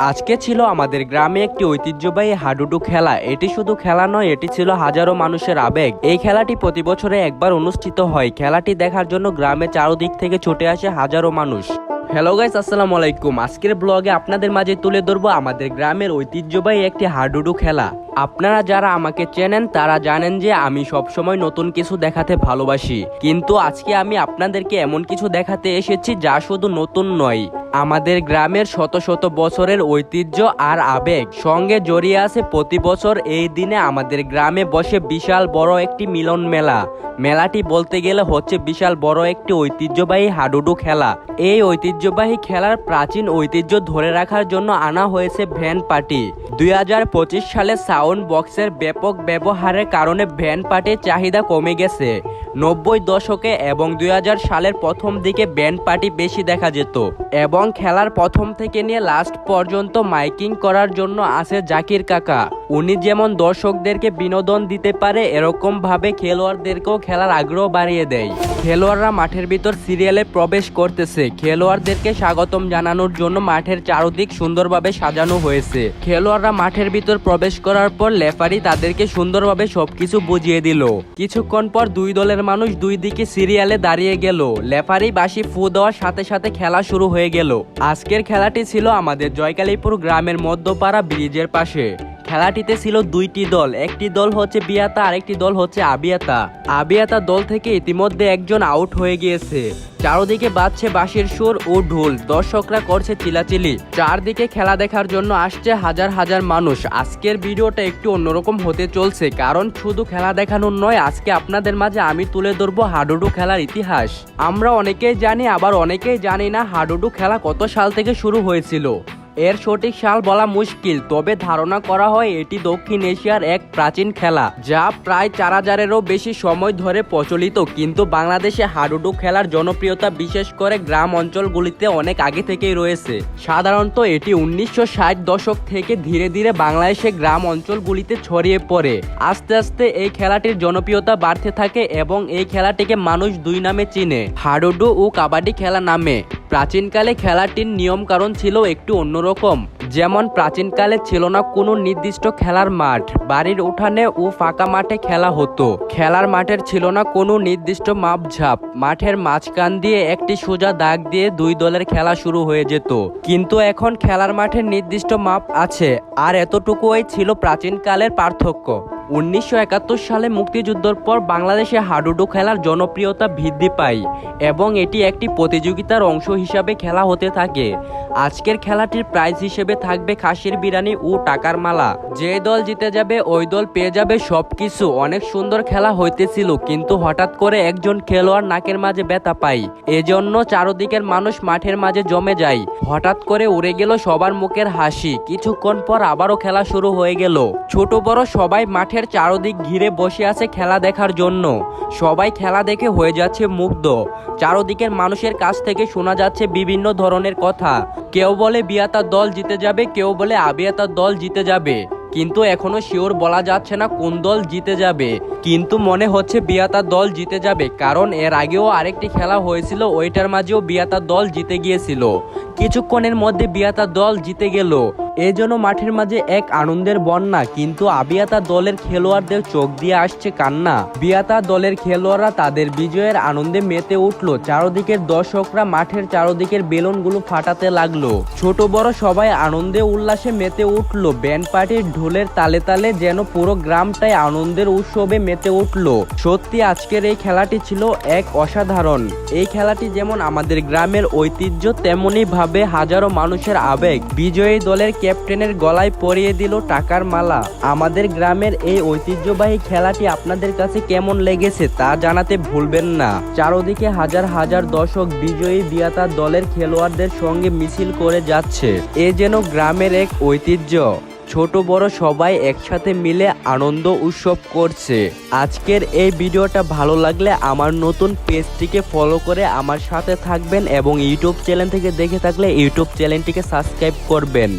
আজকে ছিল আমাদের গ্রামে একটি ঐতিহ্যবাহী হাডুডু খেলা। এটি শুধু খেলা নয়, এটি ছিল হাজারো মানুষের আবেগ। এই খেলাটি প্রতি বছরে একবার অনুষ্ঠিত হয়। খেলাটি দেখার জন্য গ্রামের চারদিক থেকে ছুটে আসে হাজারো মানুষ। হ্যালো গাইস আসসালামু আলাইকুম। আজকের ব্লগে আপনাদের মাঝে তুলে ধরবো আমাদের গ্রামের ঐতিহ্যবাহী একটি হাডুডু খেলা। আপনারা যারা আমাকে চেনেন, তারা জানেন যে আমি সবসময় নতুন কিছু দেখাতে ভালোবাসি। কিন্তু আজকে আমি আপনাদেরকে এমন কিছু দেখাতে এসেছি যা শুধু নতুন নয়। আমাদের গ্রামের শত শত বছরের ঐতিহ্য আর আবেগ সঙ্গে জড়িয়ে আছে প্রতি বছর এই দিনে আমাদের গ্রামে বসে বিশাল বড় একটি মিলন মেলা। মেলাটি বলতে গেলে হচ্ছে বিশাল বড় একটি ঐতিহ্যবাহী হাডুডু খেলা। এই ঐতিহ্যবাহী খেলার প্রাচীন ঐতিহ্য ধরে রাখার জন্য আনা হয়েছে ভ্যান পার্টি দুই হাজার পঁচিশ সালে সাউন্ড বক্সের ব্যাপক ব্যবহারের কারণে ভ্যান পার্টির চাহিদা কমে গেছে। নব্বই দশকে এবং দুই হাজার সালের প্রথম দিকে ব্যান্ড পার্টি বেশি দেখা যেত এবং খেলার প্রথম থেকে নিয়ে লাস্ট পর্যন্ত মাইকিং করার জন্য আছে জাকির কাকা। উনি যেমন দর্শকদেরকে বিনোদন দিতে পারে এরকম ভাবে খেলোয়াড়দেরকেও খেলার আগ্রহ বাড়িয়ে দেয়। খেলোয়াড়রা মাঠের ভিতর সিরিয়ালে প্রবেশ করতেছে। খেলোয়াড়দেরকে স্বাগতম জানানোর জন্য মাঠের চারদিক সুন্দরভাবে সাজানো হয়েছে। খেলোয়াড়রা মাঠের ভিতর প্রবেশ করার পর লেফারি তাদেরকে সুন্দরভাবে সবকিছু বুঝিয়ে দিল। কিছুক্ষণ পর দুই দলের মানুষ দুই দিকে সিরিয়ালে দাঁড়িয়ে গেল। লেফারি বাসি ফু দেওয়ার সাথে সাথে খেলা শুরু হয়ে গেল। আজকের খেলাটি ছিল আমাদের জয়কালীপুর গ্রামের মধ্যপাড়া ব্রিজের পাশে। খেলাটিতে ছিল দুইটি দল। একটি দল হচ্ছে বিয়াতা, আরেকটি দল হচ্ছে আবিয়াতা। আবিয়াতা দল থেকে ইতিমধ্যে একজন আউট হয়ে গিয়েছে। চারদিকে বাজছে বাঁশির সুর ও ঢোল। দর্শকরা করছে চিলাচিলি। চারদিকে খেলা দেখার জন্য আসছে হাজার হাজার মানুষ। আজকের ভিডিওটা একটু অন্যরকম হতে চলছে, কারণ শুধু খেলা দেখানোর নয়, আজকে আপনাদের মাঝে আমি তুলে ধরবো হাডুডু খেলার ইতিহাস। আমরা অনেকেই জানি, আবার অনেকেই জানি না হাডুডু খেলা কত সাল থেকে শুরু হয়েছিল। এর সঠিক সাল বলা মুশকিল, তবে ধারণা করা হয় এটি দক্ষিণ এশিয়ার এক প্রাচীন খেলা, যা প্রায় চার হাজারেরও বেশি সময় ধরে প্রচলিত, কিন্তু বাংলাদেশে হাডুডু খেলার জনপ্রিয়তা বিশেষ করে গ্রাম অঞ্চলগুলিতে অনেক আগে থেকেই রয়েছে। সাধারণত এটি উনিশশো ষাট দশক থেকে ধীরে ধীরে বাংলাদেশে গ্রাম অঞ্চলগুলিতে ছড়িয়ে পড়ে। আস্তে আস্তে এই খেলাটির জনপ্রিয়তা বাড়তে থাকে এবং এই খেলাটিকে মানুষ দুই নামে চিনে, হাডুডু ও কাবাডি খেলা নামে। প্রাচীনকালে খেলাটির নিয়ম কারণ ছিল একটু অন্যরকম। যেমন, প্রাচীনকালে ছিল না কোনো নির্দিষ্ট খেলার মাঠ। বাড়ির উঠানে ও ফাঁকা মাঠে খেলা হতো। খেলার মাঠের ছিল না কোনো নির্দিষ্ট মাপঝাপ। মাঠের মাঝখান দিয়ে একটি সোজা দাগ দিয়ে দুই দলের খেলা শুরু হয়ে যেত। কিন্তু এখন খেলার মাঠের নির্দিষ্ট মাপ আছে। আর এতটুকুই ছিল প্রাচীনকালের পার্থক্য। উনিশশো একাত্তর সালে মুক্তিযুদ্ধের পর বাংলাদেশে হাডুডু খেলার জনপ্রিয়তা বৃদ্ধি পায় এবং এটি একটি প্রতিযোগিতার অংশ হিসাবে খেলা হতে থাকে। আজকের খেলাটির প্রাইজ হিসেবে থাকবে খাসির বিরানি ও টাকার মালা। যে দল জিতে যাবে, ওই দল পেয়ে যাবে সব কিছু অনেক সুন্দর খেলা হইতেছিল, কিন্তু হঠাৎ করে একজন খেলোয়াড় নাকের মাঝে ব্যথা পায়। এজন্য চারদিকের মানুষ মাঠের মাঝে জমে যায়। হঠাৎ করে উড়ে গেল সবার মুখের হাসি। কিছুক্ষণ পর আবারও খেলা শুরু হয়ে গেল। ছোট বড় সবাই মাঠের চারদিক ঘিরে বসে আছে খেলা দেখার জন্য। সবাই খেলা দেখে হয়ে যাচ্ছে মুগ্ধ। চারদিকের মানুষের কাছ থেকে শোনা যাচ্ছে বিভিন্ন ধরনের কথা। কেউ বলে বিয়াতার দল জিতে যাবে, কেউ বলে আবিয়াতার দল জিতে যাবে। কিন্তু এখনও শিওর বলা যাচ্ছে না কোন দল জিতে যাবে। কিন্তু মনে হচ্ছে বিয়াতার দল জিতে যাবে, কারণ এর আগেও আরেকটি খেলা হয়েছিল, ওইটার মাঝেও বিয়াতার দল জিতে গিয়েছিল। কিছুক্ষণের মধ্যে বিয়াতার দল জিতে গেল। এজন্য মাঠের মাঝে এক আনন্দের বন্যা, কিন্তু আবিয়াতা দলের খেলোয়াড়দের চোখ দিয়ে আসছে কান্না। বিয়াতা দলের খেলোয়াড়রা তাদের বিজয়ের আনন্দে মেতে উঠল। চারদিকের দর্শকরা মাঠের চারদিকের বেলুনগুলো ফাটাতে লাগল। ছোট বড় সবাই আনন্দে উল্লাসে মেতে উঠল। ব্যান্ড পার্টির ঢোলের তালে তালে যেন পুরো গ্রামটাই আনন্দের উৎসবে মেতে উঠল। সত্যি আজকের এই খেলাটি ছিল এক অসাধারণ। এই খেলাটি যেমন আমাদের গ্রামের ঐতিহ্য তেমনি ভাবে হাজারো মানুষের আবেগ। বিজয়ী দলের ক্যাপ্টেনের গলায় পরিয়ে দিল টাকার মালা। আমাদের গ্রামের এই ঐতিহ্যবাহী খেলাটি আপনাদের কাছে কেমন লেগেছে তা জানাতে ভুলবেন না। চারদিকে হাজার হাজার দর্শক বিজয়ী বিয়াতা দলের খেলোয়াড়দের সঙ্গে মিছিল করে যাচ্ছে। এ যেন গ্রামের এক ঐতিহ্য। ছোট বড় সবাই একসাথে মিলে আনন্দ উৎসব করছে। আজকের এই ভিডিওটা ভালো লাগলে আমার নতুন পেজটিকে ফলো করে আমার সাথে থাকবেন এবং ইউটিউব চ্যানেল থেকে দেখে থাকলে ইউটিউব চ্যানেলটিকে সাবস্ক্রাইব করবেন।